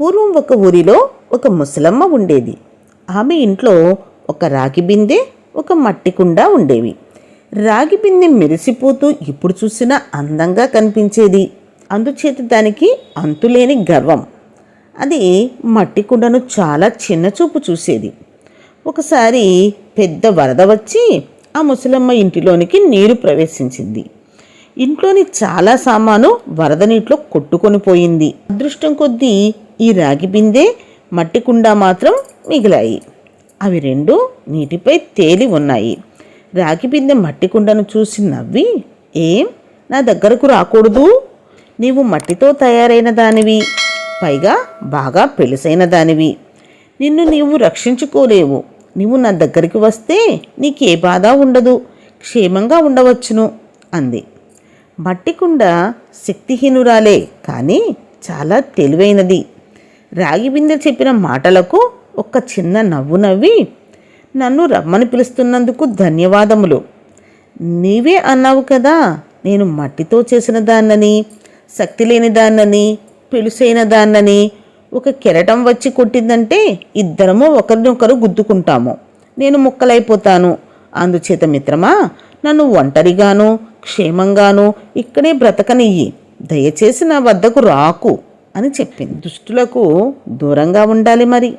పూర్వం ఒక ఊరిలో ఒక ముసలమ్మ ఉండేది. ఆమె ఇంట్లో ఒక రాగి బిందె ఒక మట్టి కుండ ఉండేవి. రాగి బిందె మెరిసిపోతూ ఇప్పుడు చూసినా అందంగా కనిపించేది. అందుచేత దానికి అంతులేని గర్వం. అది మట్టి కుండను చాలా చిన్న చూపు చూసేది. ఒకసారి పెద్ద వరద వచ్చి ఆ ముసలమ్మ ఇంటిలోనికి నీరు ప్రవేశించింది. ఇంట్లోని చాలా సామాను వరద నీటిలో కొట్టుకొని పోయింది. అదృష్టం కొద్దీ ఈ రాగి బిందె మట్టి కుండ మాత్రం మిగిలాయి. అవి రెండు నీటిపై తేలి ఉన్నాయి. రాగి బిందె మట్టి కుండను చూసి నవ్వి ఏం? నా దగ్గరకు రాకూడదు. నీవు మట్టితో తయారైన దానివి. పైగా బాగా పెలుసైన దానివి. నిన్ను నీవు రక్షించుకోలేవు. నీవు నా దగ్గరికి వస్తే నీకే బాధ ఉండదు. క్షేమంగా ఉండవచ్చును అంది. మట్టికుండ శక్తిహీనురాలే కానీ చాలా తెలివైనది. రాగి బిందె చెప్పిన మాటలకు ఒక్క చిన్న నవ్వు నవ్వి నన్ను రమ్మని పిలుస్తున్నందుకు ధన్యవాదములు. నీవే అన్నావు కదా నేను మట్టితో చేసిన దాన్నని శక్తి లేని దాన్నని పెలుసైన దాన్నని ఒక కెరటం వచ్చి కొట్టిందంటే ఇద్దరము ఒకరినొకరు గుద్దుకుంటాము. నేను ముక్కలైపోతాను. అందుచేత మిత్రమా నన్ను ఒంటరిగాను క్షేమంగాను ఇక్కడే బ్రతకనియ్యి. దయచేసి నా వద్దకు రాకు. అని చెప్పింది. దుష్టులకు దూరంగా ఉండాలి మరి.